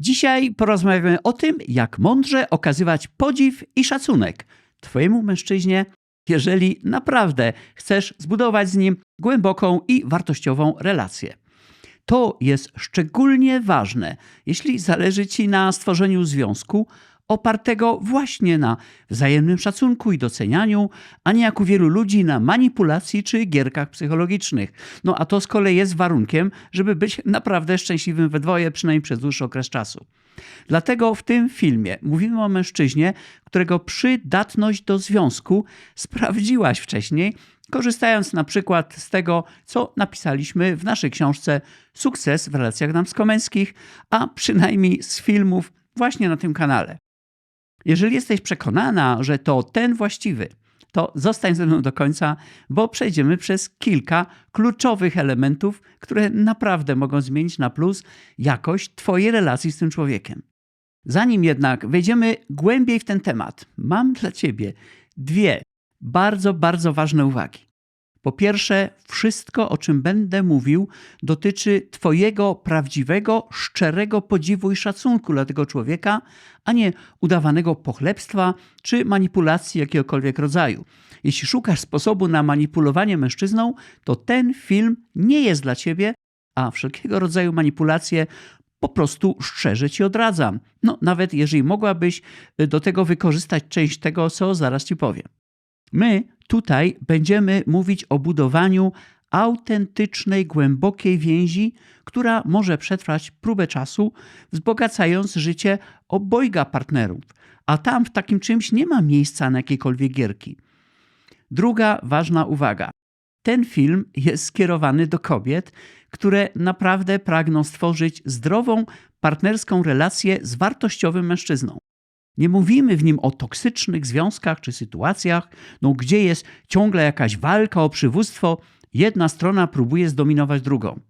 Dzisiaj porozmawiamy o tym, jak mądrze okazywać podziw i szacunek Twojemu mężczyźnie, jeżeli naprawdę chcesz zbudować z nim głęboką i wartościową relację. To jest szczególnie ważne, jeśli zależy Ci na stworzeniu związku opartego właśnie na wzajemnym szacunku i docenianiu, a nie jak u wielu ludzi na manipulacji czy gierkach psychologicznych. No a to z kolei jest warunkiem, żeby być naprawdę szczęśliwym we dwoje, przynajmniej przez dłuższy okres czasu. Dlatego w tym filmie mówimy o mężczyźnie, którego przydatność do związku sprawdziłaś wcześniej, korzystając na przykład z tego, co napisaliśmy w naszej książce Sukces w relacjach damsko-męskich, a przynajmniej z filmów właśnie na tym kanale. Jeżeli jesteś przekonana, że to ten właściwy, to zostań ze mną do końca, bo przejdziemy przez kilka kluczowych elementów, które naprawdę mogą zmienić na plus jakość Twojej relacji z tym człowiekiem. Zanim jednak wejdziemy głębiej w ten temat, mam dla Ciebie dwie bardzo, bardzo ważne uwagi. Po pierwsze, wszystko, o czym będę mówił, dotyczy Twojego prawdziwego, szczerego podziwu i szacunku dla tego człowieka, a nie udawanego pochlebstwa czy manipulacji jakiegokolwiek rodzaju. Jeśli szukasz sposobu na manipulowanie mężczyzną, to ten film nie jest dla Ciebie, a wszelkiego rodzaju manipulacje po prostu szczerze Ci odradzam. No, nawet jeżeli mogłabyś do tego wykorzystać część tego, co zaraz Ci powiem. My tutaj będziemy mówić o budowaniu autentycznej, głębokiej więzi, która może przetrwać próbę czasu, wzbogacając życie obojga partnerów. A tam w takim czymś nie ma miejsca na jakiekolwiek gierki. Druga ważna uwaga. Ten film jest skierowany do kobiet, które naprawdę pragną stworzyć zdrową, partnerską relację z wartościowym mężczyzną. Nie mówimy w nim o toksycznych związkach czy sytuacjach, no, gdzie jest ciągle jakaś walka o przywództwo, jedna strona próbuje zdominować drugą.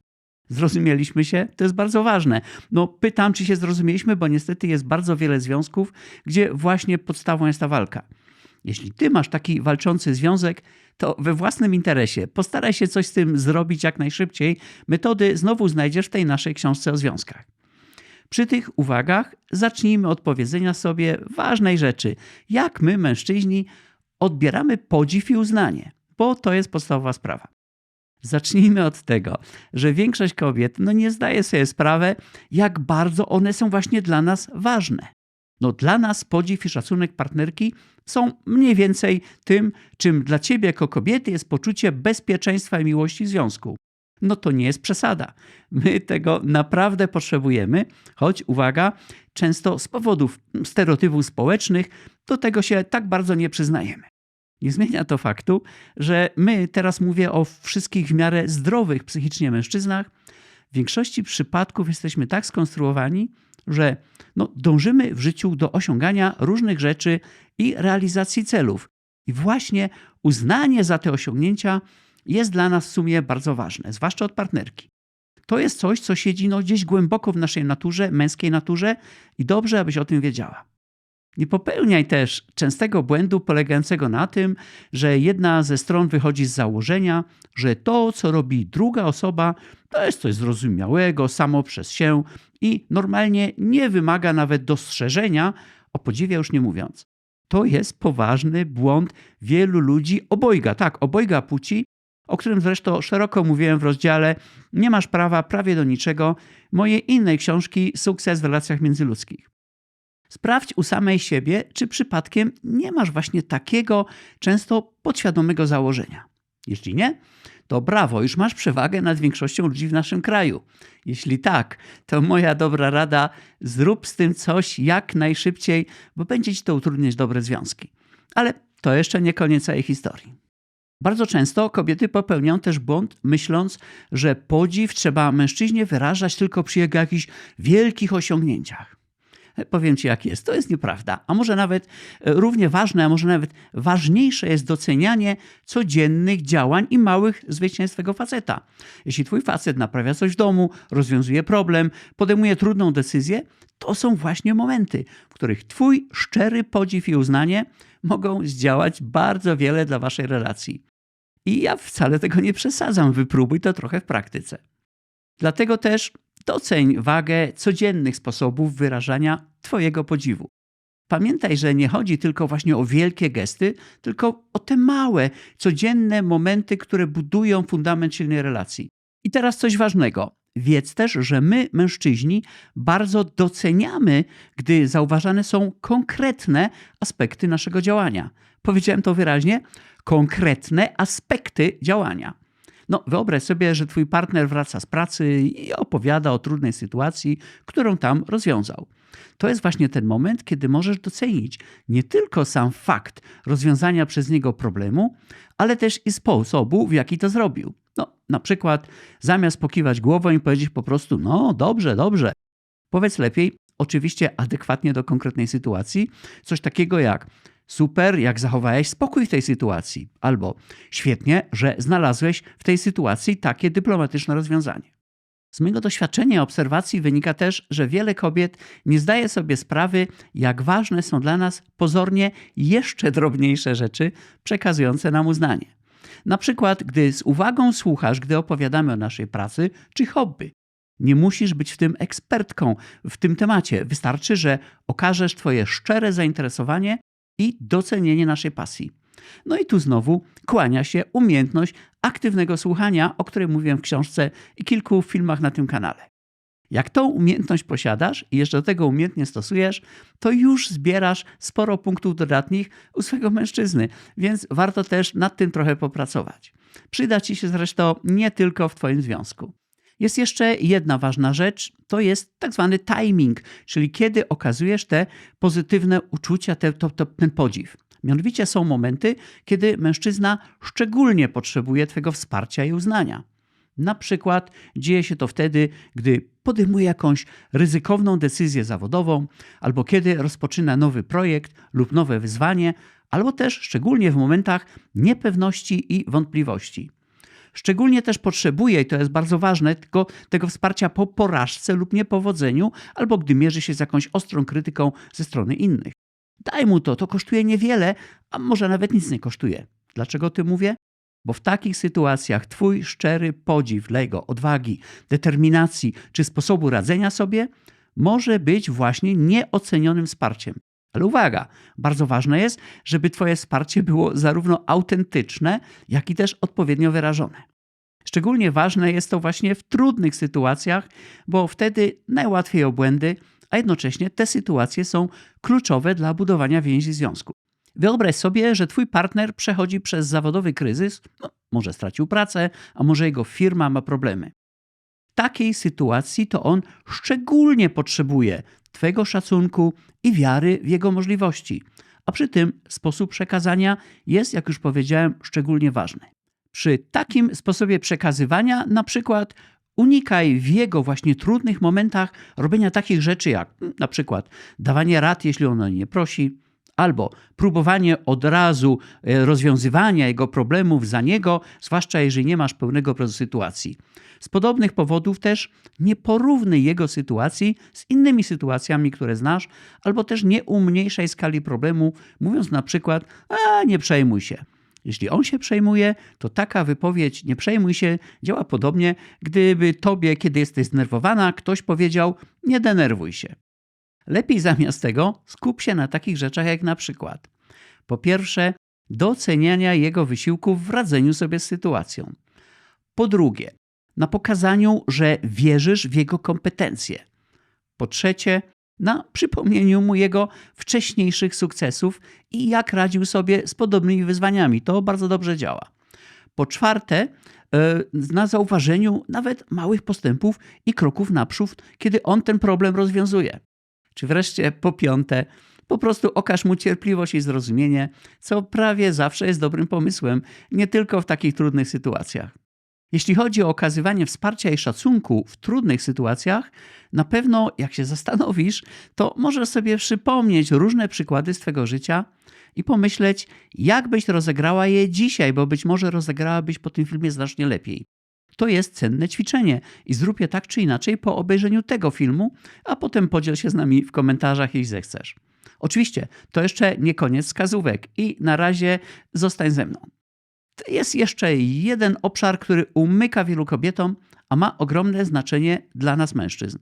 Zrozumieliśmy się? To jest bardzo ważne. No, pytam, czy się zrozumieliśmy, bo niestety jest bardzo wiele związków, gdzie właśnie podstawą jest ta walka. Jeśli ty masz taki walczący związek, to we własnym interesie postaraj się coś z tym zrobić jak najszybciej. Metody znowu znajdziesz w tej naszej książce o związkach. Przy tych uwagach zacznijmy od powiedzenia sobie ważnej rzeczy, jak my, mężczyźni, odbieramy podziw i uznanie, bo to jest podstawowa sprawa. Zacznijmy od tego, że większość kobiet no nie zdaje sobie sprawy, jak bardzo one są właśnie dla nas ważne. No dla nas podziw i szacunek partnerki są mniej więcej tym, czym dla ciebie jako kobiety jest poczucie bezpieczeństwa i miłości w związku no to nie jest przesada. My tego naprawdę potrzebujemy, choć uwaga, często z powodów stereotypów społecznych do tego się tak bardzo nie przyznajemy. Nie zmienia to faktu, że my, teraz mówię o wszystkich w miarę zdrowych psychicznie mężczyznach, w większości przypadków jesteśmy tak skonstruowani, że no, dążymy w życiu do osiągania różnych rzeczy i realizacji celów. I właśnie uznanie za te osiągnięcia jest dla nas w sumie bardzo ważne, zwłaszcza od partnerki. To jest coś, co siedzi no, gdzieś głęboko w naszej naturze, męskiej naturze i dobrze, abyś o tym wiedziała. Nie popełniaj też częstego błędu polegającego na tym, że jedna ze stron wychodzi z założenia, że to, co robi druga osoba, to jest coś zrozumiałego samo przez się i normalnie nie wymaga nawet dostrzeżenia, o podziwie już nie mówiąc. To jest poważny błąd wielu ludzi obojga, tak, obojga płci, o którym zresztą szeroko mówiłem w rozdziale Nie masz prawa prawie do niczego mojej innej książki Sukces w relacjach międzyludzkich. Sprawdź u samej siebie, czy przypadkiem nie masz właśnie takiego często podświadomego założenia. Jeśli nie, to brawo, już masz przewagę nad większością ludzi w naszym kraju. Jeśli tak, to moja dobra rada, zrób z tym coś jak najszybciej, bo będzie ci to utrudniać dobre związki. Ale to jeszcze nie koniec całej historii. Bardzo często kobiety popełniają też błąd, myśląc, że podziw trzeba mężczyźnie wyrażać tylko przy jego jakichś wielkich osiągnięciach. Powiem ci, jak jest. To jest nieprawda. A może nawet e, równie ważne, a może nawet ważniejsze jest docenianie codziennych działań i małych zwycięstw swego faceta. Jeśli twój facet naprawia coś w domu, rozwiązuje problem, podejmuje trudną decyzję, to są właśnie momenty, w których twój szczery podziw i uznanie mogą zdziałać bardzo wiele dla waszej relacji. I ja wcale tego nie przesadzam, wypróbuj to trochę w praktyce. Dlatego też doceń wagę codziennych sposobów wyrażania Twojego podziwu. Pamiętaj, że nie chodzi tylko właśnie o wielkie gesty, tylko o te małe, codzienne momenty, które budują fundament silnej relacji. I teraz coś ważnego. Wiedz też, że my, mężczyźni, bardzo doceniamy, gdy zauważane są konkretne aspekty naszego działania. Powiedziałem to wyraźnie: konkretne aspekty działania. No, wyobraź sobie, że twój partner wraca z pracy i opowiada o trudnej sytuacji, którą tam rozwiązał. To jest właśnie ten moment, kiedy możesz docenić nie tylko sam fakt rozwiązania przez niego problemu, ale też i sposobu, w jaki to zrobił. No, na przykład zamiast pokiwać głową i powiedzieć po prostu, no dobrze, dobrze, powiedz lepiej, oczywiście adekwatnie do konkretnej sytuacji, coś takiego jak super, jak zachowałeś spokój w tej sytuacji, albo świetnie, że znalazłeś w tej sytuacji takie dyplomatyczne rozwiązanie. Z mojego doświadczenia i obserwacji wynika też, że wiele kobiet nie zdaje sobie sprawy, jak ważne są dla nas pozornie jeszcze drobniejsze rzeczy przekazujące nam uznanie. Na przykład, gdy z uwagą słuchasz, gdy opowiadamy o naszej pracy czy hobby. Nie musisz być w tym ekspertką w tym temacie. Wystarczy, że okażesz Twoje szczere zainteresowanie i docenienie naszej pasji. No i tu znowu kłania się umiejętność aktywnego słuchania, o której mówiłem w książce i kilku filmach na tym kanale. Jak tą umiejętność posiadasz i jeszcze do tego umiejętnie stosujesz, to już zbierasz sporo punktów dodatnich u swojego mężczyzny, więc warto też nad tym trochę popracować. Przyda ci się zresztą nie tylko w Twoim związku. Jest jeszcze jedna ważna rzecz, to jest tak zwany timing, czyli kiedy okazujesz te pozytywne uczucia, te, to, to, ten podziw. Mianowicie są momenty, kiedy mężczyzna szczególnie potrzebuje Twojego wsparcia i uznania. Na przykład dzieje się to wtedy, gdy podejmuje jakąś ryzykowną decyzję zawodową, albo kiedy rozpoczyna nowy projekt lub nowe wyzwanie, albo też szczególnie w momentach niepewności i wątpliwości. Szczególnie też potrzebuje, i to jest bardzo ważne, tylko tego wsparcia po porażce lub niepowodzeniu, albo gdy mierzy się z jakąś ostrą krytyką ze strony innych. Daj mu to, to kosztuje niewiele, a może nawet nic nie kosztuje. Dlaczego o tym mówię? Bo w takich sytuacjach Twój szczery podziw dla jego odwagi, determinacji czy sposobu radzenia sobie może być właśnie nieocenionym wsparciem. Ale uwaga, bardzo ważne jest, żeby Twoje wsparcie było zarówno autentyczne, jak i też odpowiednio wyrażone. Szczególnie ważne jest to właśnie w trudnych sytuacjach, bo wtedy najłatwiej o błędy, a jednocześnie te sytuacje są kluczowe dla budowania więzi związku. Wyobraź sobie, że twój partner przechodzi przez zawodowy kryzys, no, może stracił pracę, a może jego firma ma problemy. W takiej sytuacji to on szczególnie potrzebuje Twojego szacunku i wiary w jego możliwości, a przy tym sposób przekazania jest, jak już powiedziałem, szczególnie ważny. Przy takim sposobie przekazywania, na przykład Unikaj w jego właśnie trudnych momentach robienia takich rzeczy jak na przykład dawanie rad, jeśli on o nie prosi, albo próbowanie od razu e, rozwiązywania jego problemów za niego, zwłaszcza jeżeli nie masz pełnego obrazu sytuacji. Z podobnych powodów też nie porównuj jego sytuacji z innymi sytuacjami, które znasz, albo też nie umniejszaj skali problemu, mówiąc na przykład: A nie przejmuj się. Jeśli on się przejmuje, to taka wypowiedź nie przejmuj się działa podobnie, gdyby tobie, kiedy jesteś zdenerwowana, ktoś powiedział: Nie denerwuj się. Lepiej zamiast tego skup się na takich rzeczach jak na przykład po pierwsze, doceniania jego wysiłków w radzeniu sobie z sytuacją. Po drugie, na pokazaniu, że wierzysz w jego kompetencje. Po trzecie, na przypomnieniu mu jego wcześniejszych sukcesów i jak radził sobie z podobnymi wyzwaniami. To bardzo dobrze działa. Po czwarte, e, na zauważeniu nawet małych postępów i kroków naprzód, kiedy on ten problem rozwiązuje. Czy wreszcie po piąte, po prostu okaż mu cierpliwość i zrozumienie, co prawie zawsze jest dobrym pomysłem, nie tylko w takich trudnych sytuacjach. Jeśli chodzi o okazywanie wsparcia i szacunku w trudnych sytuacjach, na pewno jak się zastanowisz, to możesz sobie przypomnieć różne przykłady z Twojego życia i pomyśleć, jak byś rozegrała je dzisiaj, bo być może rozegrałabyś po tym filmie znacznie lepiej. To jest cenne ćwiczenie i zrób je tak czy inaczej po obejrzeniu tego filmu, a potem podziel się z nami w komentarzach, jeśli zechcesz. Oczywiście, to jeszcze nie koniec wskazówek i na razie zostań ze mną. Jest jeszcze jeden obszar, który umyka wielu kobietom, a ma ogromne znaczenie dla nas mężczyzn.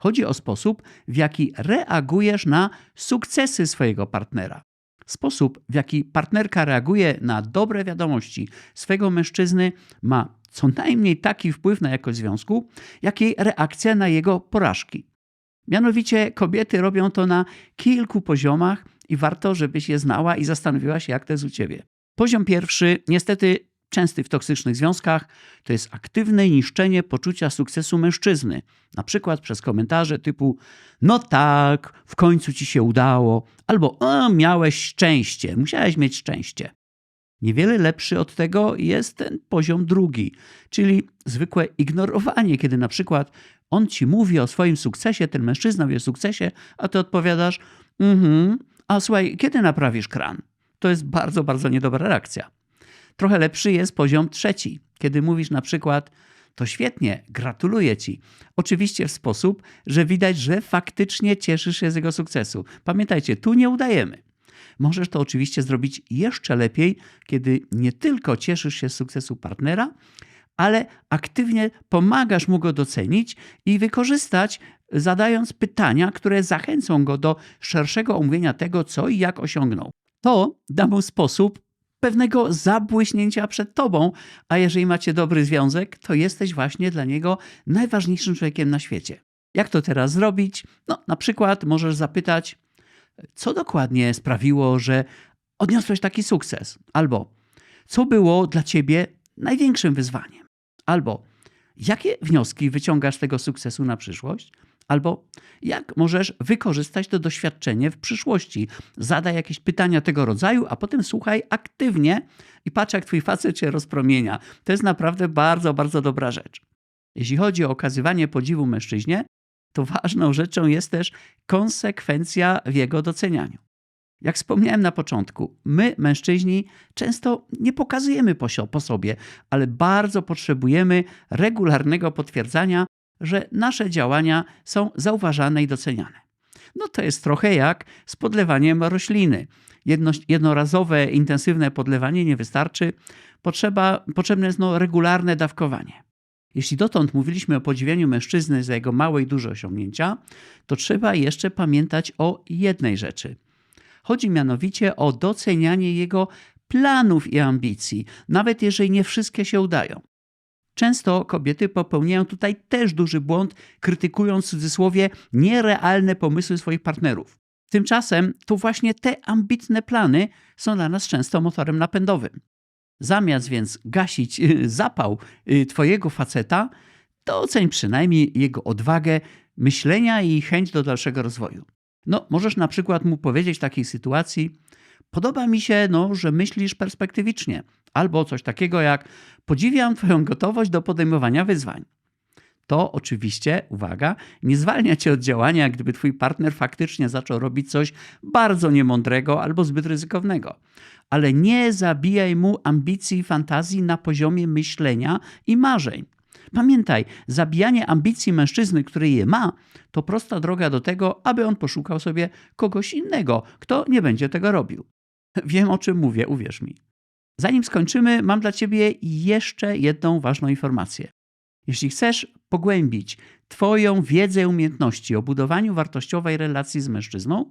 Chodzi o sposób, w jaki reagujesz na sukcesy swojego partnera. Sposób, w jaki partnerka reaguje na dobre wiadomości swojego mężczyzny, ma co najmniej taki wpływ na jakość związku, jak jej reakcja na jego porażki. Mianowicie kobiety robią to na kilku poziomach i warto, żebyś je znała i zastanowiła się, jak to jest u ciebie. Poziom pierwszy, niestety częsty w toksycznych związkach, to jest aktywne niszczenie poczucia sukcesu mężczyzny. Na przykład przez komentarze typu: No tak, w końcu ci się udało, albo o, miałeś szczęście, musiałeś mieć szczęście. Niewiele lepszy od tego jest ten poziom drugi, czyli zwykłe ignorowanie, kiedy na przykład on ci mówi o swoim sukcesie, ten mężczyzna mówi o sukcesie, a ty odpowiadasz: Mhm, a słuchaj, kiedy naprawisz kran? To jest bardzo, bardzo niedobra reakcja. Trochę lepszy jest poziom trzeci, kiedy mówisz na przykład: To świetnie, gratuluję ci. Oczywiście w sposób, że widać, że faktycznie cieszysz się z jego sukcesu. Pamiętajcie, tu nie udajemy. Możesz to oczywiście zrobić jeszcze lepiej, kiedy nie tylko cieszysz się z sukcesu partnera, ale aktywnie pomagasz mu go docenić i wykorzystać, zadając pytania, które zachęcą go do szerszego omówienia tego, co i jak osiągnął. To da mu sposób pewnego zabłyśnięcia przed tobą, a jeżeli macie dobry związek, to jesteś właśnie dla niego najważniejszym człowiekiem na świecie. Jak to teraz zrobić? No, na przykład możesz zapytać, co dokładnie sprawiło, że odniosłeś taki sukces? Albo co było dla ciebie największym wyzwaniem? Albo jakie wnioski wyciągasz z tego sukcesu na przyszłość? Albo jak możesz wykorzystać to doświadczenie w przyszłości? Zadaj jakieś pytania tego rodzaju, a potem słuchaj aktywnie i patrz, jak twój facet cię rozpromienia. To jest naprawdę bardzo, bardzo dobra rzecz. Jeśli chodzi o okazywanie podziwu mężczyźnie, to ważną rzeczą jest też konsekwencja w jego docenianiu. Jak wspomniałem na początku, my, mężczyźni, często nie pokazujemy po sobie, ale bardzo potrzebujemy regularnego potwierdzania, że nasze działania są zauważane i doceniane. No to jest trochę jak z podlewaniem rośliny. Jedno, jednorazowe, intensywne podlewanie nie wystarczy. Potrzeba, potrzebne jest no, regularne dawkowanie. Jeśli dotąd mówiliśmy o podziwianiu mężczyzny za jego małe i duże osiągnięcia, to trzeba jeszcze pamiętać o jednej rzeczy. Chodzi mianowicie o docenianie jego planów i ambicji, nawet jeżeli nie wszystkie się udają. Często kobiety popełniają tutaj też duży błąd, krytykując w cudzysłowie nierealne pomysły swoich partnerów. Tymczasem to właśnie te ambitne plany są dla nas często motorem napędowym. Zamiast więc gasić y, zapał y, twojego faceta, to oceń przynajmniej jego odwagę, myślenia i chęć do dalszego rozwoju. No, możesz na przykład mu powiedzieć w takiej sytuacji: Podoba mi się, no, że myślisz perspektywicznie, albo coś takiego jak: Podziwiam Twoją gotowość do podejmowania wyzwań. To oczywiście, uwaga, nie zwalnia cię od działania, gdyby twój partner faktycznie zaczął robić coś bardzo niemądrego albo zbyt ryzykownego ale nie zabijaj mu ambicji i fantazji na poziomie myślenia i marzeń. Pamiętaj, zabijanie ambicji mężczyzny, który je ma, to prosta droga do tego, aby on poszukał sobie kogoś innego, kto nie będzie tego robił. Wiem o czym mówię, uwierz mi. Zanim skończymy, mam dla Ciebie jeszcze jedną ważną informację. Jeśli chcesz pogłębić Twoją wiedzę i umiejętności o budowaniu wartościowej relacji z mężczyzną,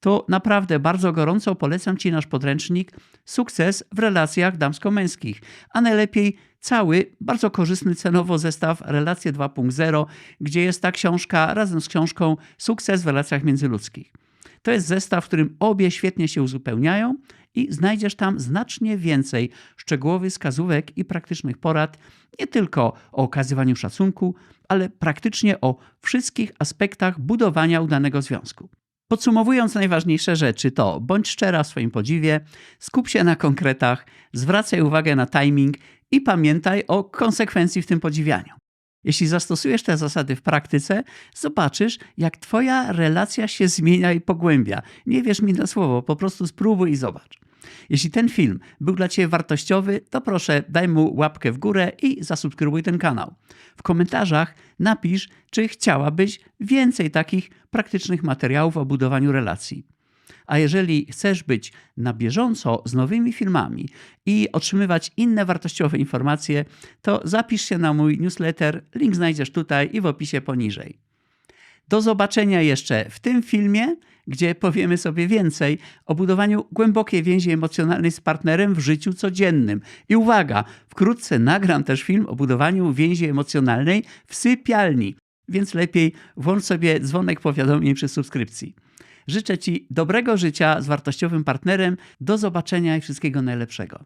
to naprawdę bardzo gorąco polecam Ci nasz podręcznik Sukces w relacjach damsko-męskich, a najlepiej cały, bardzo korzystny cenowo zestaw Relacje 2.0, gdzie jest ta książka razem z książką Sukces w relacjach międzyludzkich. To jest zestaw, w którym obie świetnie się uzupełniają i znajdziesz tam znacznie więcej szczegółowych wskazówek i praktycznych porad, nie tylko o okazywaniu szacunku, ale praktycznie o wszystkich aspektach budowania udanego związku. Podsumowując najważniejsze rzeczy to bądź szczera w swoim podziwie, skup się na konkretach, zwracaj uwagę na timing i pamiętaj o konsekwencji w tym podziwianiu. Jeśli zastosujesz te zasady w praktyce, zobaczysz, jak Twoja relacja się zmienia i pogłębia. Nie wierz mi na słowo, po prostu spróbuj i zobacz. Jeśli ten film był dla Ciebie wartościowy, to proszę daj mu łapkę w górę i zasubskrybuj ten kanał. W komentarzach napisz, czy chciałabyś więcej takich praktycznych materiałów o budowaniu relacji. A jeżeli chcesz być na bieżąco z nowymi filmami i otrzymywać inne wartościowe informacje, to zapisz się na mój newsletter. Link znajdziesz tutaj i w opisie poniżej. Do zobaczenia jeszcze w tym filmie, gdzie powiemy sobie więcej o budowaniu głębokiej więzi emocjonalnej z partnerem w życiu codziennym. I uwaga, wkrótce nagram też film o budowaniu więzi emocjonalnej w sypialni, więc lepiej włącz sobie dzwonek powiadomień przy subskrypcji. Życzę Ci dobrego życia z wartościowym partnerem. Do zobaczenia i wszystkiego najlepszego.